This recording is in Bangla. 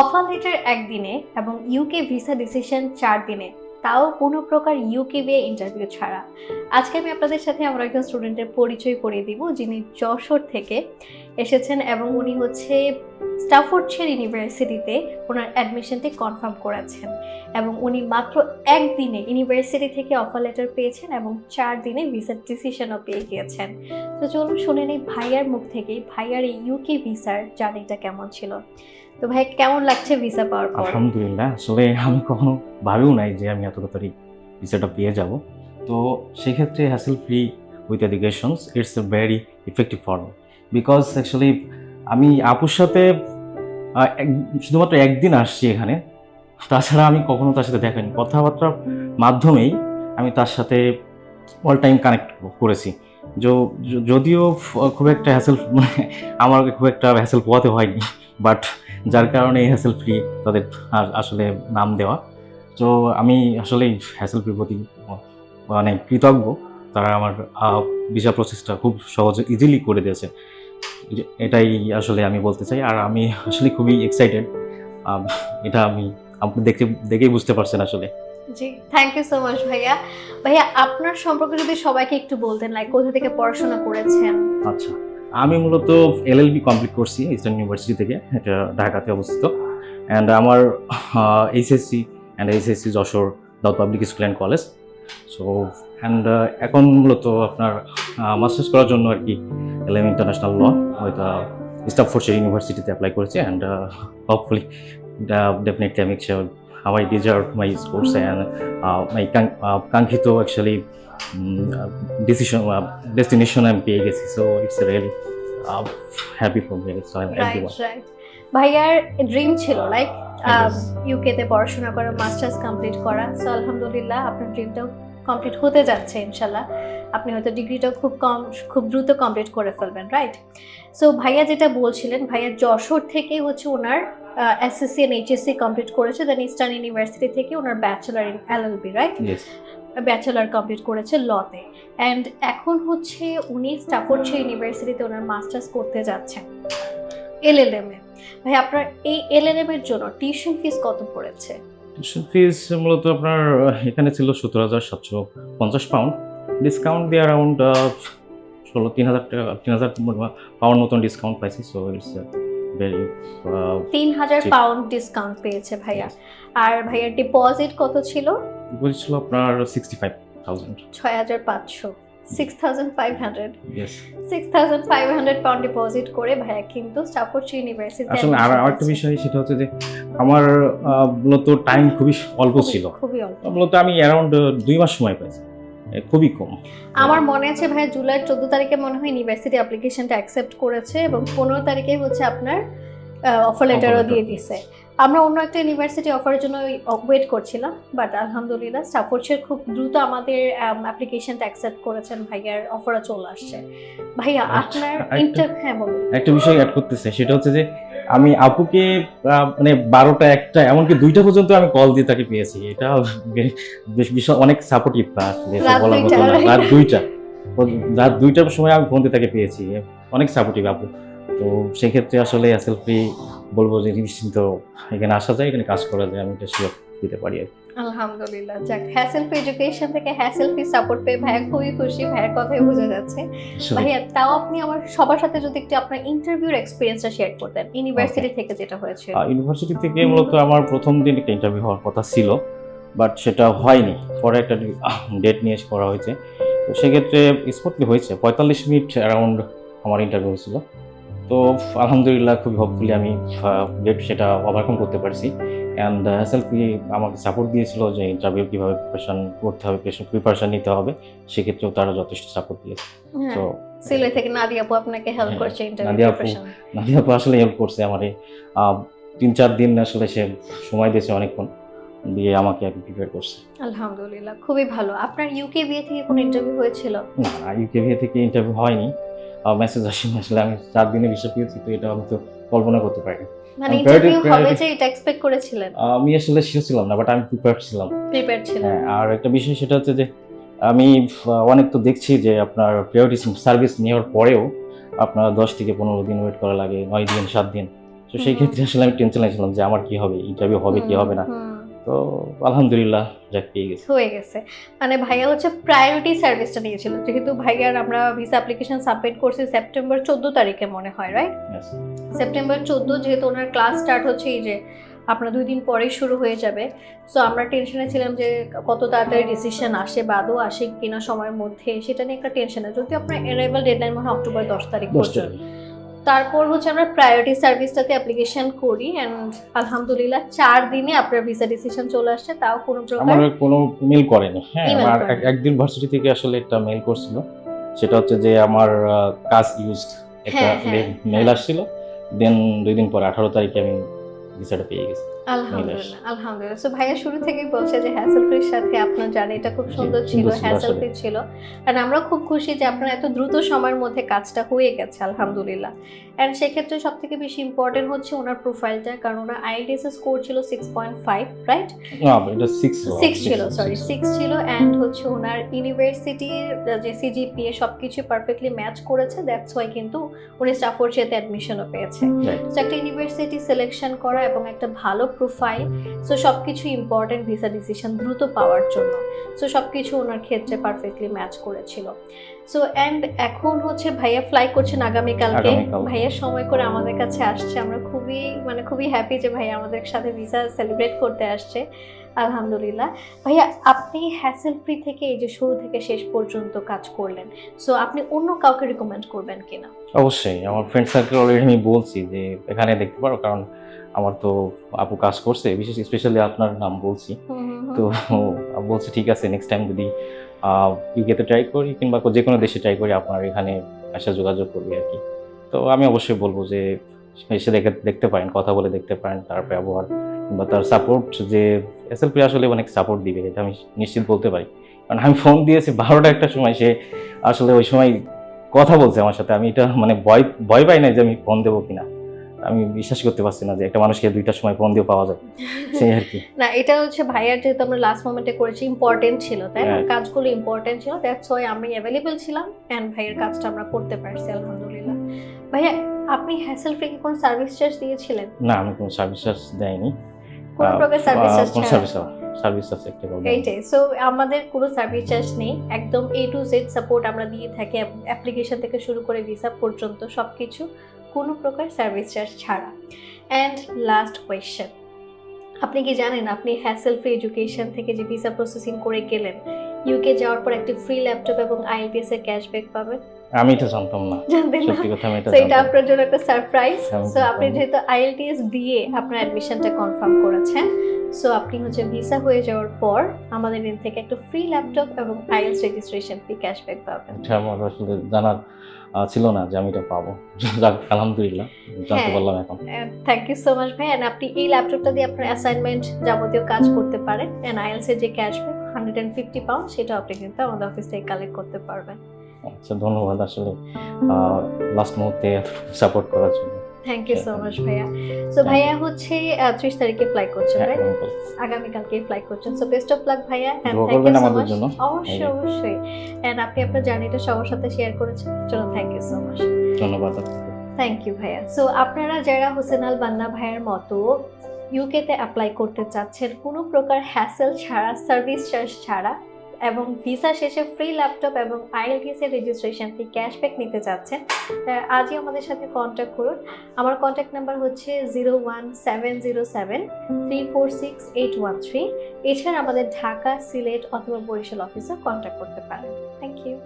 অফার লেটার একদিনে এবং ইউকে ভিসা ডিসিশন চার দিনে তাও কোনো প্রকার ইউকে বিয়ে ইন্টারভিউ ছাড়া। আজকে আমি আপনাদের সাথে আমার একজন স্টুডেন্টের পরিচয় করিয়ে দিব যিনি যশোর থেকে এসেছেন এবং উনি হচ্ছে স্টাফোর্ডশায়ার ইউনিভার্সিটিতে ওনার অ্যাডমিশনটি কনফার্ম করেছেন এবং উনি মাত্র একদিনে ইউনিভার্সিটি থেকে অফার লেটার পেয়েছেন এবং চার দিনে ভিসার ডিসিশনও পেয়ে গিয়েছেন। তো চলুন শুনে নেই ভাইয়ার মুখ থেকেই, ভাইয়ার এই ইউকে ভিসার জার্নিটা কেমন ছিল? তো ভাই, কেমন লাগছে ভিসা পাওয়ার পর? আলহামদুলিল্লাহ, আসলে আমি কখনো ভাবেও নাই যে আমি এত তাড়াতাড়ি ভিসাটা পেয়ে যাব। তো সেক্ষেত্রে hassle free with educations it's a very effective form because actually আমি আপুর সাথে শুধুমাত্র একদিন আসছি এখানে। তাছাড়া আমি কখনো তার সাথে দেখাইনি কথাবার্তার মাধ্যমেই আমি তার সাথে অল টাইম কানেক্ট করেছি। যদিও খুব একটা হ্যাসেল মানে আমাকে খুব একটা হ্যাসেল পোয়াতে হয়নি বাট যার কারণে এই হ্যাসেল ফ্রি তাদের আসলে নাম দেওয়া। তো আমি আসলে হ্যাসেল ফ্রির প্রতি মানে কৃতজ্ঞ। তারা আমার ভিসা প্রসেসটা খুব সহজে ইজিলি করে দিয়েছে। এটাই আসলে আমি বলতে চাই। আর আমি আসলে খুবই এক্সাইটেড এটা আমি আপনি দেখে দেখেই বুঝতে পারছেন আসলে। জি থ্যাংক ইউ সো মাচ ভাইয়া। ভাইয়া আপনার সম্পর্কে যদি সবাইকে একটু বলতেন লাইক কোথা থেকে পড়াশোনা করেছেন? আচ্ছা আমি মূলত এলএলবি কমপ্লিট করছি ইস্টার্ন ইউনিভার্সিটি থেকে এটা ঢাকাতে অবস্থিত। অ্যান্ড আমার HSC and HSC Jashore Daud public school and college so and এখন মূলত আপনার মাস্টার্স করার জন্য আর কি এলএম ইন্টারন্যাশনাল ল হয়তো স্টাফোর্ডশায়ার ইউনিভার্সিটিতে অ্যাপ্লাই করেছি অ্যান্ড হোপফুলি ডেফিনেটলি আমি how I deserve my course and my কাঙ্ক্ষিত অ্যাকচুয়ালি ডিসিশন ডেস্টিনেশন আমি পেয়ে গেছি। So it's really happy for me so ভাইয়ার ড্রিম ছিল লাইক. ইউকেতে পড়াশোনা করা মাস্টার্স কমপ্লিট করা। সো আলহামদুলিল্লাহ আপনার ড্রিমটাও কমপ্লিট হতে যাচ্ছে ইনশাল্লাহ। আপনি হয়তো ডিগ্রিটা খুব কম খুব দ্রুত কমপ্লিট করে ফেলবেন রাইট সো ভাইয়া যেটা বলছিলেন ভাইয়া যশোর থেকে হচ্ছে ওনার এসএসসি এন্ড এইচএসসি কমপ্লিট করেছে দেন ইস্টার্ন ইউনিভার্সিটি থেকে ওনার bachelor in LLB right bachelor complete করেছে লতে অ্যান্ড এখন হচ্ছে উনি স্টাফোর্ডশায়ার ইউনিভার্সিটিতে ওনার মাস্টার্স করতে যাচ্ছেন এলএলএম এ ভাই আপনার এই এলএলএম এর জন্য টিউশন ফিস কত পড়েছে? টিউশন ফিস মূলত আপনার এখানে ছিল সতেরো হাজার সাতশো পঞ্চাশ পাউন্ড ডিসকাউন্ট দিয়ে অ্যারাউন্ড ষোলো তিন হাজার টাকা তিন হাজার পাউন্ড মতন ডিসকাউন্ট পাইছি সো ইটস ভেরি তিন হাজার পাউন্ড ডিসকাউন্ট পেয়েছে ভাইয়া। আর ভাইয়ার ডিপোজিট কত ছিল? বলছিল আপনার সিক্সটি ফাইভ থাউজেন্ড ছয় হাজার পাঁচশো। Six thousand five hundred yes six thousand pound deposit করে ভাইয়া কিন্তু স্টাফোর্ডশায়ার ইউনিভার্সিটি আসলে আর আরেকটা বিষয় সেটা হচ্ছে যে আমার মূলত টাইম খুবই অল্প ছিল। খুবই অল্প। মূলত আমি অ্যারাউন্ড দুই মাস সময় পাইছি খুবই কম। আমার মনে আছে ভাই জুলাই চোদ্দ তারিখে মনে হয় ইউনিভার্সিটি অ্যাপ্লিকেশনটা অ্যাকসেপ্ট করেছে এবং পনেরো তারিখে হচ্ছে আপনার অফার লেটারও দিয়ে দিছে আমরা অন্য একটা ইউনিভার্সিটি অফারের জন্য ওয়েট করছিলাম বাট আলহামদুলিল্লাহ স্টাফোর্ডশায়ার খুব দ্রুত আমাদের অ্যাপ্লিকেশনটা অ্যাকসেপ্ট করেছেন ভাইয়ার অফারও চলে আসছে। ভাইয়া আচ্ছা, আপনার ইন্টার হ্যাঁ বলুন। একটা বিষয় অ্যাড করতেছে সেটা হচ্ছে যে আমি আপুকে মানে বারোটা একটা এমনকি দুইটা পর্যন্ত আমি কল দিয়ে তাকে পেয়েছি। এটা বেশ বিশাল অনেক সাপোর্টিভ মতো দুইটা, না রাত দুইটা। রাত দুইটার সময় আমি ফোন দিয়ে তাকে পেয়েছি। অনেক সাপোর্টিভ আপু। তো সেক্ষেত্রে আসলে এসএল ফ্রি বলব যে নিশ্চিন্ত এখানে আসা যায় এখানে কাজ করা যায় আমি এটা শিওর দিতে পারি আর। আলহামদুলিল্লাহ। যাক হ্যাসেল ফ্রি এডুকেশন থেকে হ্যাসেল ফ্রি সাপোর্ট পেয়ে ভাইয়া খুবই খুশি ভাইয়ের কথাই বোঝা যাচ্ছে। ভাইয়া তাও আপনি আমার সবার সাথে যদি একটু আপনার ইন্টারভিউর এক্সপিরিয়েন্সটা শেয়ার করতেন ইউনিভার্সিটি থেকে যেটা হয়েছে ইউনিভার্সিটি থেকে মূলত আমার প্রথম দিন একটা ইন্টারভিউ হওয়ার কথা ছিল বাট সেটা হয়নি। পরে একটা ডেট নিয়ে করা হয়েছে। তো সেক্ষেত্রে স্মুথলি হয়েছে পঁয়তাল্লিশ মিনিট অ্যারাউন্ড আমার ইন্টারভিউ হয়েছিল। তো আলহামদুলিল্লাহ খুবই হোপফুলি আমি সেটা ওভারকাম করতে পারছি। অ্যান্ড সেলফি আমাকে সাপোর্ট দিয়েছিল যে ইন্টারভিউ কীভাবে প্রিপারেশন করতে হবে প্রিপারেশন নিতে হবে সেক্ষেত্রেও তারা যথেষ্ট সাপোর্ট দিয়েছে। হ্যাঁ তো সিলে থেকে নাদিয়া আপু আপনাকে হেল্প হ্যাঁ, করছে নাদিয়া আপু। নাদিয়া আপু আসলে হেল্প করছে আমার। তিন চার দিন আসলে সে সময় দিয়েছে অনেকক্ষণ দিয়ে আমাকে আর প্রিপেয়ার করছে। আলহামদুলিল্লাহ খুবই ভালো। আপনার ইউকে বিয়ে থেকে কোনো ইন্টারভিউ হয়েছিল? না ইউকেভিএ থেকে ইন্টারভিউ হয়নি। মেসেজ আসেনি আসলে আমি চার দিনে বিষয় পেয়েছি তো এটা আমি তো কল্পনা করতে পারি মানে ইন্টারভিউ হবে যে এটা এক্সপেক্ট করেছিলেন? আমি আসলে শিওর ছিলাম না বাট আমি প্রিপেয়ার ছিলাম। প্রিপেয়ার হ্যাঁ আর একটা বিষয় সেটা হচ্ছে যে আমি অনেক তো দেখছি যে আপনার প্রায়োরিটি সার্ভিস নেওয়ার পরেও আপনার দশ থেকে পনেরো দিন ওয়েট করা লাগে নয় দিন সাত দিন। তো সেই ক্ষেত্রে আসলে আমি টেনশন লাগছিলাম যে আমার কি হবে ইন্টারভিউ হবে কি হবে না। তো আলহামদুলিল্লাহ যাক পেয়ে গেছি। হয়ে গেছে। মানে ভাইয়া হচ্ছে প্রায়োরিটি সার্ভিসটা নিয়েছিল যেহেতু ভাইয়ার আমরা ভিসা অ্যাপ্লিকেশন সাবমিট করছি সেপ্টেম্বর চোদ্দ তারিখে মনে হয় রাইট সেপ্টেম্বর চোদ্দ যেহেতু ওনার ক্লাস স্টার্ট হচ্ছে এই যে আপনার দুই দিন পরেই শুরু হয়ে যাবে। সো আমরা টেনশনে ছিলাম যে কত তাড়াতাড়ি ডিসিশন আসে বাদও আসে কিনা সময়ের মধ্যে সেটা নিয়ে একটা টেনশন আছে যদি আপনার অ্যারাইভাল ডেডলাইন মনে হয় অক্টোবর দশ তারিখ পর্যন্ত। তারপর হচ্ছে আমরা প্রায়োরিটি সার্ভিসটাতে অ্যাপ্লিকেশন করি অ্যান্ড আলহামদুলিল্লাহ চার দিনে আপনার ভিসা ডিসিশন চলে আসছে তাও কোনো প্রকার আমার কোনো মেল করেনি। হ্যাঁ আমার একদিন ভার্সিটি থেকে আসলে একটা মেল করছিল। সেটা হচ্ছে যে আমার কাজ ইউজড একটা হ্যাঁ, হ্যাঁ, মেল হ্যাঁ। আসছিল। দেন দুই দিন পর আঠারো তারিখে আমি ভিসাটা পেয়ে গেছি আলহামদুলিল্লাহ আলহামদুলিল্লাহ। সো ভাইয়া শুরু থেকেই বলছে যে হ্যাসেল ফ্রির সাথে আপনার জার্নিটা খুব সুন্দর ছিল হ্যাসেল ফ্রি ছিল। আর আমরা খুব খুশি যে আপনার এত দ্রুত সময়ের মধ্যে কাজটা হয়ে গেছে আলহামদুলিল্লাহ। অ্যান্ড সেক্ষেত্রে সব থেকে বেশি ইম্পর্টেন্ট হচ্ছে ওনার প্রোফাইলটা কারণ ওনার স্কোর ছিল six point five right six ছিল সরি সিক্স ছিল অ্যান্ড হচ্ছে ওনার ইউনিভার্সিটির যে সিজিপিএ সব কিছু পারফেক্টলি ম্যাচ করেছে দ্যাটস ওয়াই কিন্তু উনি স্টাফোর্ডশিয়াতে অ্যাডমিশনও পেয়েছে। সো একটা ইউনিভার্সিটি সিলেকশন করা এবং একটা ভালো প্রোফাইল সো সব কিছু ইম্পর্টেন্ট ভিসা ডিসিশন দ্রুত পাওয়ার জন্য। সো সব কিছু ওনার ক্ষেত্রে পারফেক্টলি ম্যাচ করেছিল। সো অ্যান্ড এখন হচ্ছে ভাইয়া ফ্লাই করছেন আগামীকালকে। আগামীকাল। ভাইয়া সময় করে আমাদের কাছে আসছে। আমরা খুবই মানে খুবই হ্যাপি যে ভাইয়া আমাদের সাথে ভিসা সেলিব্রেট করতে আসছে। আলহামদুলিল্লাহ। ভাইয়া আপনি হ্যাসেল ফ্রি থেকে এই যে শুরু থেকে শেষ পর্যন্ত কাজ করলেন সো আপনি অন্য কাউকে রিকমেন্ড করবেন কিনা? অবশ্যই আমার ফ্রেন্ড সার্কেল অলরেডি আমি বলছি যে এখানে দেখতে পারো কারণ আমার তো আপু কাজ করছে বিশেষ স্পেশালি আপনার নাম বলছি। তো বলছে ঠিক আছে নেক্সট টাইম যদি ইউকেতে ট্রাই করি কিংবা যে কোনো দেশে ট্রাই করি আপনার এখানে আসা যোগাযোগ করবি আর কি। তো আমি অবশ্যই বলব যে এসে দেখে দেখতে পারেন কথা বলে দেখতে পারেন তার ব্যবহার। কিংবা তার সাপোর্ট যে এসএলপি আসলে অনেক সাপোর্ট দিবে এটা আমি নিশ্চিত বলতে পারি। কারণ আমি ফোন দিয়েছি বারোটা একটা সময় সে আসলে ওই সময় কথা বলছে আমার সাথে। আমি এটা মানে ভয় ভয় পাই না যে আমি ফোন দেবো কিনা। আমি বিশ্বাস করতে পারছি না যে একটা মানুষকে দুইটার সময় ফোন দিয়ে পাওয়া যায়। সেই আর কি। না এটা হচ্ছে ভাইয়ার যেহেতু আমরা লাস্ট মোমেন্টে করেছি ইম্পর্টেন্ট ছিল তাই না? Right. কাজগুলো ইম্পর্টেন্ট ছিল দ্যাটস ওয়াই আমি অ্যাভেলেবল ছিলাম অ্যান্ড ভাইয়ের কাজটা আমরা করতে পারছি আলহামদুলিল্লাহ। ভাইয়া আপনি হ্যাসেল ফ্রি কি কোনো সার্ভিস চার্জ দিয়েছিলেন? না আমি কোনো সার্ভিস চার্জ দেয়নি। কোনো প্রকার সার্ভিস চার্জ সার্ভিস সার্ভিস আছে একটা problem। এইটাই। সো আমাদের কোনো সার্ভিস চার্জ নেই। একদম এ টু জেড সাপোর্ট আমরা দিয়ে থাকি অ্যাপ্লিকেশন থেকে শুরু করে ভিসা পর্যন্ত সব কিছু কোনো প্রকার সার্ভিস চার্জ ছাড়া। অ্যান্ড লাস্ট কোয়েশ্চেন আপনি কি জানেন আপনি হ্যাসেল ফ্রি এডুকেশন থেকে যে ভিসা প্রসেসিং করে গেলেন ইউকে যাওয়ার পর একটি ফ্রি ল্যাপটপ এবং আইএলটিএস এর ক্যাশব্যাক পাবেন? আমি এটা জানতাম না। জানতেন না? সত্যি কথা আমি এটা আপনার জন্য একটা সারপ্রাইজ সো আপনি যেহেতু আইএলটিএস দিয়ে আপনার অ্যাডমিশনটা কনফার্ম করেছেন সো আপনি হচ্ছে ভিসা হয়ে যাওয়ার পর আমাদের এখান থেকে একটা ফ্রি ল্যাপটপ এবং আইএলস রেজিস্ট্রেশন ফি ক্যাশব্যাক পাবেন। এটা আমার আসলে জানার ছিল না যে আমি এটা পাবো। আলহামদুলিল্লাহ জানতে হ্যাঁ। পারলাম এখন। থ্যাংক ইউ সো মাচ ভাই এন্ড আপনি এই ল্যাপটপটা দিয়ে আপনার অ্যাসাইনমেন্ট যাবতীয় কাজ করতে পারেন। এন্ড আইএলস এর যে cashback hundred and fifty pound সেটা আপনি কিন্তু আমাদের অফিস থেকে কালেক্ট করতে পারবেন। আচ্ছা ধন্যবাদ আসলে লাস্ট মুহূর্তে সাপোর্ট করার জন্য। থ্যাংক ইউ সো মাচ ভাইয়া। সো ভাইয়া হচ্ছে ত্রিশ তারিখে ফ্লাই করছেন হ্যাঁ, রাইট এবং আগামীকালকে ফ্লাই করছেন। সো বেস্ট অফ লাক ভাইয়া এন্ড থ্যাংক ইউ সো আমাদের মাচ জন্য। অবশ্যই অবশ্যই। এন্ড আপনি আপনার জার্নিটা সবার সাথে শেয়ার করেছেন চলো থ্যাংক ইউ সো মাচ ধন্যবাদ থ্যাংক ইউ ভাইয়া। সো আপনারা যারা হোসেন আল বান্না ভাইয়ের মতো ইউকেতে অ্যাপ্লাই করতে চাচ্ছেন কোনো প্রকার হ্যাসেল ছাড়া সার্ভিস চার্জ ছাড়া এবং ভিসা শেষে ফ্রি ল্যাপটপ এবং আইএলটিএস এর রেজিস্ট্রেশন ফি ক্যাশব্যাক নিতে চাচ্ছেন আজই আমাদের সাথে কন্ট্যাক্ট করুন। আমার কন্ট্যাক্ট নাম্বার হচ্ছে zero one seven zero seven three four six eight one three এছাড়া আমাদের ঢাকা, সিলেট অথবা বরিশাল অফিসে কন্ট্যাক্ট করতে পারেন। Thank you